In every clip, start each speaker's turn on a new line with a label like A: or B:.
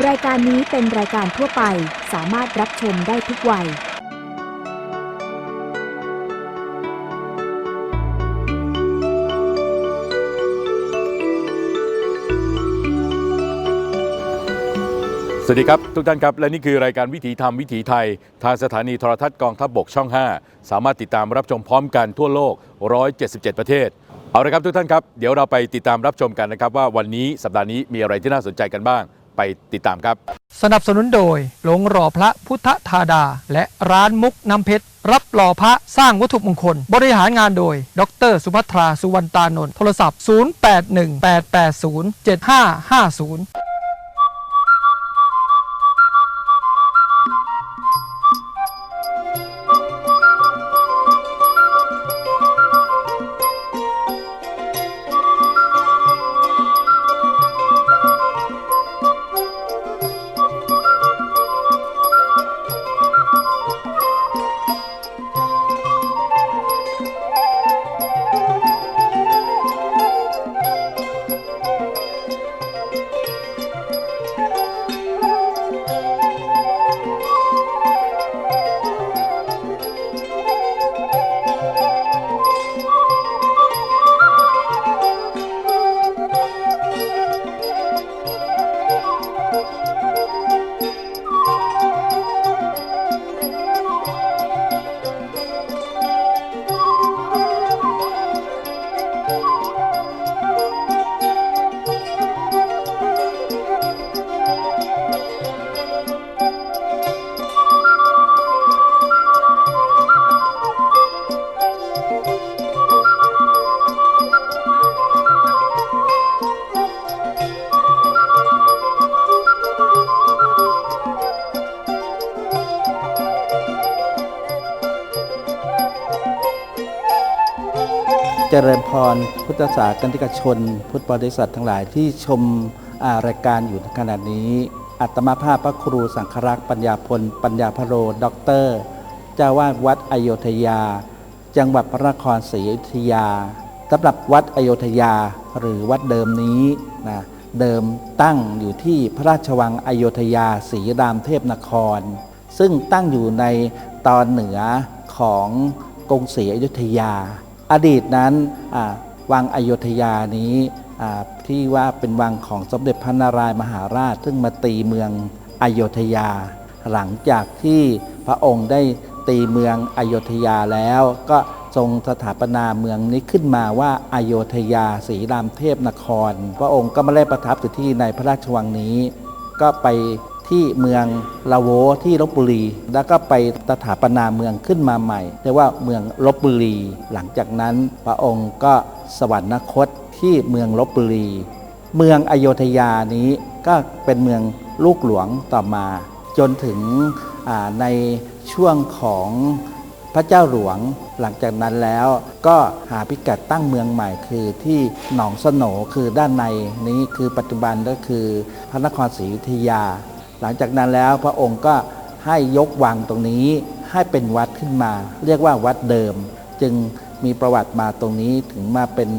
A: รายการนี้เป็นรายการทั่วไปสามารถรับชมได้ทุกวัย
B: สวัสดีครับ ทุกท่านครับและนี่คือรายการวิถีธรรมวิถีไทย ทางสถานีโทรทัศน์กองทัพบบกช่อง 5 สามารถติดตามรับชมพร้อมกันทั่วโลก 177 ประเทศ เอาละครับทุกท่านครับ เดี๋ยวเราไปติดตามรับชมกันนะครับว่าวันนี้สัปดาห์นี้มีอะไรที่น่าสนใจกันบ้าง ไปติดตามครับ
C: สนับสนุนโดยหลงรอพระพุทธธาดา และร้านมุกน้ำเพชร รับหล่อพระสร้างวัตถุมงคล บริหารงานโดย ดร สุภัทรา สุวรรณตานนท์โทรศัพท์ 0818807550
D: เจริญพรพุทธศาสนิกชน พุทธบริษัททั้งหลายที่ชมารายการอยู่ในขณะนี้ อัตมาภาพพระครูสังฆรักษ์ปัญญาพล ปัญญาพโรด็อกเตอร์เจ้าวาดวัดอโยธยา จังหวัดพระนครศรีอยุธยาสำหรับวัดอโยธยาหรือวัดเดิมนี้นะเดิมตั้งอยู่ที่พระราชวังอโยธยาศรีรามเทพนคร ซึ่งตั้งอยู่ในตอนเหนือของกรุงศรีอยุธยา อดีตนั้นวังอโยธยานี้ที่ว่าเป็นวังของสมเด็จพระนารายมหาราช ซึ่งมาตีเมืองอโยธยา หลังจากที่พระองค์ได้ตีเมืองอโยธยาแล้วก็ทรงสถาปนาเมืองนี้ขึ้นมาว่าอโยธยาศรีรามเทพนคร พระองค์ก็มาได้ประทับอยู่ที่ในพระราชวังนี้ ก็ไป ที่เมืองลาโวที่ลบบุรี แล้วก็ไปสถาปนาเมืองขึ้นมาใหม่เรียกว่าเมืองลบบุรี หลังจากนั้นพระองค์ก็สวรรคตที่เมืองลบบุรี เมืองอโยธยานี้ก็เป็นเมืองลูกหลวงต่อมา จนถึงในช่วงของพระเจ้าหลวงหลังจากนั้นแล้วก็หาพิกัดตั้งเมืองใหม่คือที่หนองสโหนคือด้านในนี้คือปัจจุบันก็คือพระนครศรีอยุธยา หลังจากนั้นแล้วพระองค์ก็ให้ยกวังตรงนี้ให้เป็นวัดขึ้นมา เรียกว่าวัดเดิม จึงมีประวัติมาตรงนี้ถึงมาเป็น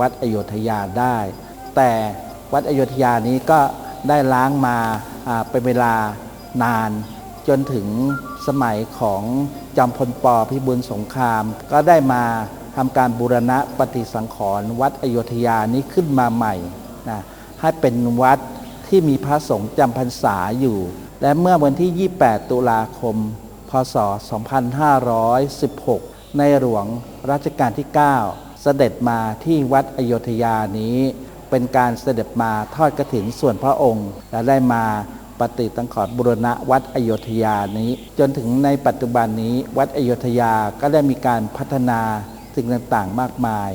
D: วัดอโยธยาได้ แต่วัดอโยธยานี้ก็ได้ล้างมาอ่าเป็นเวลานาน จนถึงสมัยของจอมพลปพิบูลสงคราม ก็ได้มาทำการบูรณะปฏิสังขรณ์วัดอโยธยานี้ขึ้นมาใหม่นะให้เป็นวัด ที่มีพระสงฆ์จำพรรษาอยู่ และเมื่อวันที่ 28 ตุลาคม พศ 2516 ในหลวงรัชกาลที่ 9 เสด็จมาที่วัดอโยธยานี้ เป็นการเสด็จมาทอดกระถินส่วนพระองค์ และได้มาปฏิสังขรณ์บุรณะวัดอโยธยานี้ จนถึงในปัจจุบันนี้วัดอโยธยาก็ได้มีการพัฒนาสิ่งต่างๆมากมาย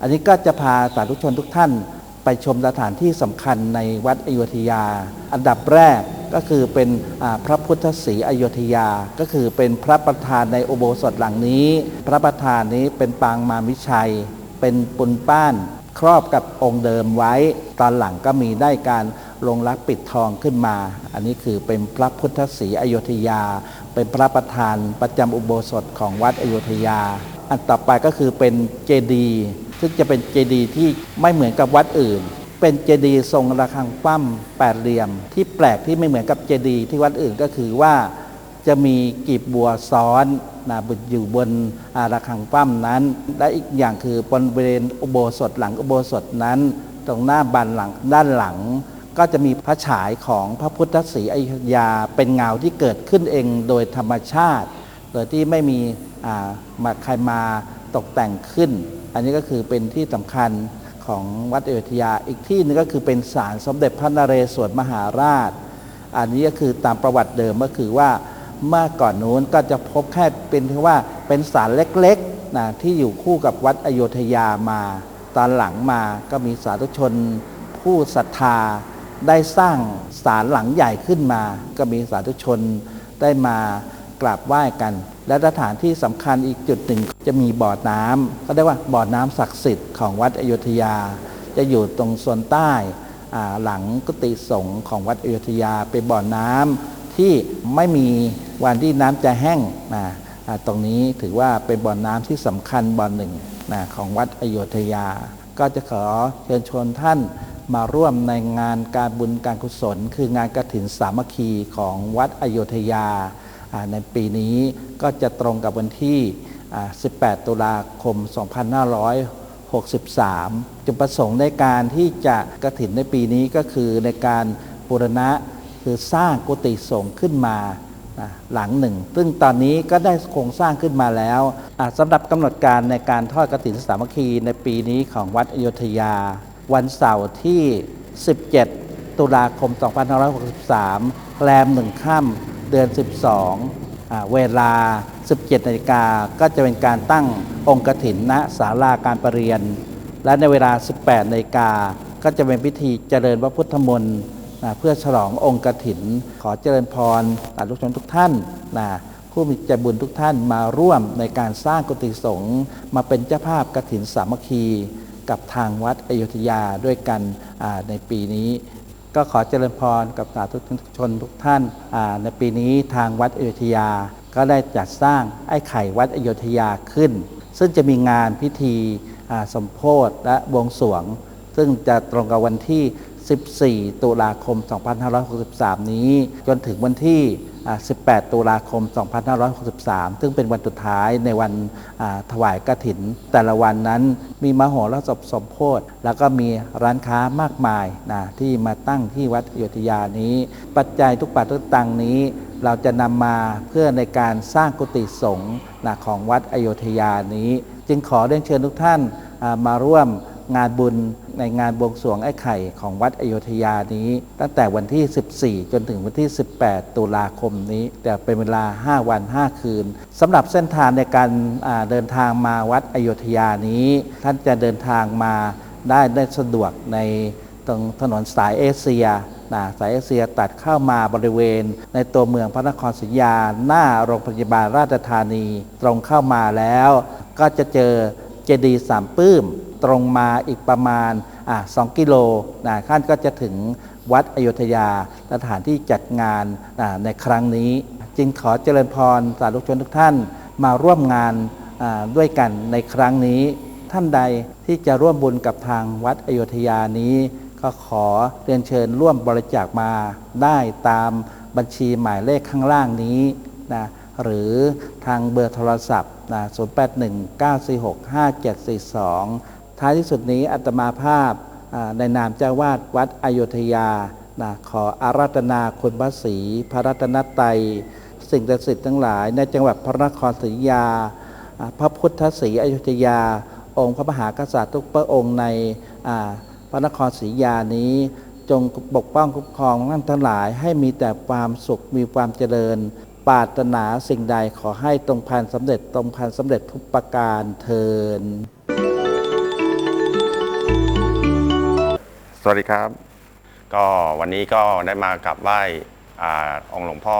D: อันนี้ก็จะพาสาธุชนทุกท่าน ไปชมสถานที่สำคัญในวัดอโยธยา อันดับแรกก็คือเป็นพระพุทธศรีอโยธยา ก็คือเป็นพระประธานในอุโบสถหลังนี้ พระประธานนี้เป็นปางมารวิชัย เป็นปุนป้านครอบกับองค์เดิมไว้ ตอนหลังก็มีได้การลงรักปิดทองขึ้นมา อันนี้คือเป็นพระพุทธศรีอโยธยา เป็นพระประธานประจำอุโบสถของวัดอโยธยา อันต่อไปก็คือเป็นเจดีย์ ซึ่งจะเป็นเจดีย์ที่ไม่เหมือนกับวัดอื่น เป็นเจดีย์ทรงระฆังคว่ำแปดเหลี่ยม ที่แปลกที่ไม่เหมือนกับเจดีย์ที่วัดอื่นก็คือว่าจะมีกีบบัวซ้อนนะบนอยู่บนระฆังคว่ำนั้น และอีกอย่างคือบริเวณอุโบสถหลังอุโบสถนั้น ตรงหน้าบานหลังด้านหลัง ก็จะมีพระฉายของพระพุทธศรีอยุธยาเป็นเงาที่เกิดขึ้นเองโดยธรรมชาติ โดยที่ไม่มีมาใครมาตกแต่งขึ้น อันนี้ก็คือเป็นที่สำคัญของวัดอยุธยา อีกที่หนึงก็คือเป็นศาลสมเด็จพระนเรศวรมหาราช อันนี้ก็คือตามประวัติเดิมก็คือว่าเมื่อก่อนนู้นก็จะพบแค่เป็นที่ว่าเป็นศาลเล็กๆนะที่อยู่คู่กับวัดอโยธยามา ตอนหลังมาก็มีสาธุชนผู้ศรัทธาได้สร้างศาลหลังใหญ่ขึ้นมา ก็มีสาธุชนได้มา กราบไหว้กัน และสถานที่สำคัญอีกจุดหนึ่งจะมีบ่อน้ำก็ได้ว่าบ่อน้ำศักดิ์สิทธิ์ของวัดอโยธยา จะอยู่ตรงส่วนใต้หลังกุฏิสงฆ์ของวัดอโยธยาเป็นบ่อน้ำที่ไม่มีวันที่น้ำจะแห้งนะตรงนี้ถือว่าเป็นบ่อน้ำที่สำคัญบ่อหนึ่งนะของวัดอโยธยา ก็จะขอเชิญชวนท่านมาร่วมในงานการบุญการกุศล คืองานกฐินสามัคคีของวัดอโยธยา ในปีนี้ก็จะตรงกับวันที่ 18 ตุลาคม 2563 จุดประสงค์ในการที่จะกระถินในปีนี้ก็คือในการบูรณะคือสร้างกุฏิสงฆ์ขึ้นมาหลังหนึ่ง ซึ่งตอนนี้ก็ได้โครงสร้างขึ้นมาแล้วสำหรับกำหนดการในการทอดกระถินสามัคคีในปีนี้ของวัดอโยธยา วันเสาร์ที่ 17 ตุลาคม 2563 แรมหนึ่งค่ำเดือน 12อเวลา 17นาฬิกาก็จะเป็นการตั้งองค์กถินณศาลาการประเรียน และในเวลา 18นาฬิกาก็จะเป็นพิธีเจริญพระพุทธมนต์นะเพื่อฉลององค์กถิน ขอเจริญพรสาธุชนทุกท่านนะผู้มีใจบุญทุกท่านมาร่วมในการสร้างกุฏิสงฆ์มาเป็นเจ้าภาพกถินสามัคคี กับทางวัดอยุธยาด้วยกันในปีนี้ ก็ขอเจริญพรกับสาธุชนทุกท่านในปีนี้ทางวัดอยุธยา ก็ได้จัดสร้างไอ้ไข่วัดอยุธยาขึ้น ซึ่งจะมีงานพิธีสมโพธิและบวงสรวง ซึ่งจะตรงกับวันที่ 14 ตุลาคม 2563 นี้ จนถึงวันที่ 18 ตุลาคม 2563 ซึ่งเป็นวันสุดท้ายในวันถวายกฐิน แต่ละวันนั้นมีมโหรสพสมโพธิแล้วก็มีร้านค้ามากมายนะที่มาตั้งที่วัดอยุธยานี้ ปัจจัยทุกบาททุกตังนี้ เราจะนำมาเพื่อในการสร้างกุฏิสงฆ์ของวัดอโยธยานี้ จึงขอเรียนเชิญทุกท่านมาร่วม งานบุญในงานบวงสรวงไอ้ไข่ของวัดอโยธยานี้ ตั้งแต่วันที่ 14 จนถึงวันที่ 18 ตุลาคมนี้ แต่เป็นเวลา 5 วัน 5 คืนสำหรับเส้นทางในการเดินทางมาวัดอโยธยานี้ ท่านจะเดินทางมาได้ได้สะดวกในตรงถนนสายเอเชียนะสายเอเชียตัดเข้ามาบริเวณ ในตัวเมืองพระนครศรีอยุธยา หน้าโรงพยาบาลราชธานี ตรงเข้ามาแล้ว ก็จะเจอเจดีย์สามปื้ม ตรงมาอีกประมาณสองกิโลนะท่านก็จะถึงวัดอยุธยาสถานที่จัดงานในครั้งนี้ จึงขอเจริญพรสาธุชนทุกท่านมาร่วมงานด้วยกันในครั้งนี้ ท่านใดที่จะร่วมบุญกับทางวัดอยุธยานี้ ก็ขอเรียนเชิญร่วมบริจาคมาได้ตามบัญชีหมายเลขข้างล่างนี้นะหรือทางเบอร์โทรศัพท์นะ0819465742 ท้ายที่สุดนี้อัตมาภาพในนามเจ้าวาดวัดอโยธยานะขออาราธนาคุณพระศรีพระรัตนตรัยสิ่งศักดิ์สิทธิ์ทั้งหลาย ในจังหวัดพระนครศรีอยุธยาอ่าพระพุทธศรีอยุธยา องค์พระมหากษัตริย์ทุกพระองค์ในพระนครศรีอยุธยานี้ จงปกป้องคุ้มครองท่านทั้งหลายให้มีแต่ความสุขมีความเจริญปรารถนาสิ่งใดขอให้ตรงพันสำเร็จตรงพันสำเร็จทุกประการเทิน
E: สวัสดีครับ ก็วันนี้ก็ได้มากราบไหว้อองค์หลวงพ่อ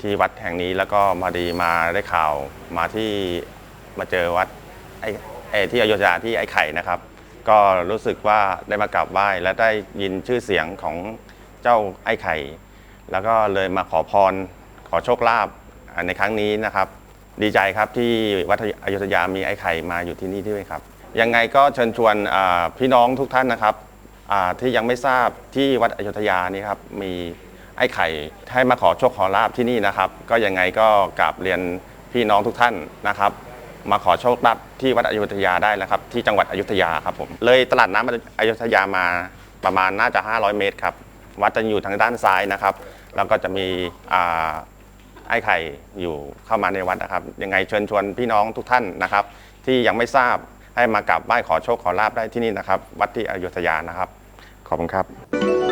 E: ที่วัดแห่งนี้แล้วก็มาดีมาได้ข่าวมาที่มาเจอวัดไอ้ไอที่อโยธยาที่ไอ้ไข่นะครับ ก็รู้สึกว่าได้มากราบไหว้และได้ยินชื่อเสียงของเจ้าไอ้ไข่ แล้วก็เลยมาขอพรขอโชคลาภในครั้งนี้นะครับ ดีใจครับที่วัดอโยธยามีไอ้ไข่มาอยู่ที่นี่ด้วยครับ ยังไงก็เชิญชวนพี่น้องทุกท่านนะครับ ที่ยังไม่ทราบที่วัดอยุธยานี่ครับมีไอ้ไข่ให้มาขอโชคขอลาบที่นี่นะครับ ก็ยังไงก็กราบเรียนพี่น้องทุกท่านนะครับ มาขอโชคลาภที่วัดอยุธยาได้นะครับ ที่จังหวัดอยุธยาครับผมเลยตลาดน้ำอยุธยามาประมาณน่าจะ 500 เมตรครับวัดจะอยู่ทางด้านซ้ายนะครับ แล้วก็จะมีไอ้ไข่อยู่เข้ามาในวัดนะครับ ยังไงเชิญชวนพี่น้องทุกท่านนะครับ ที่ยังไม่ทราบให้มากราบไหว้ขอโชคขอลาบได้ที่นี่นะครับ วัดที่อยุธยานะครับ ขอบคุณครับ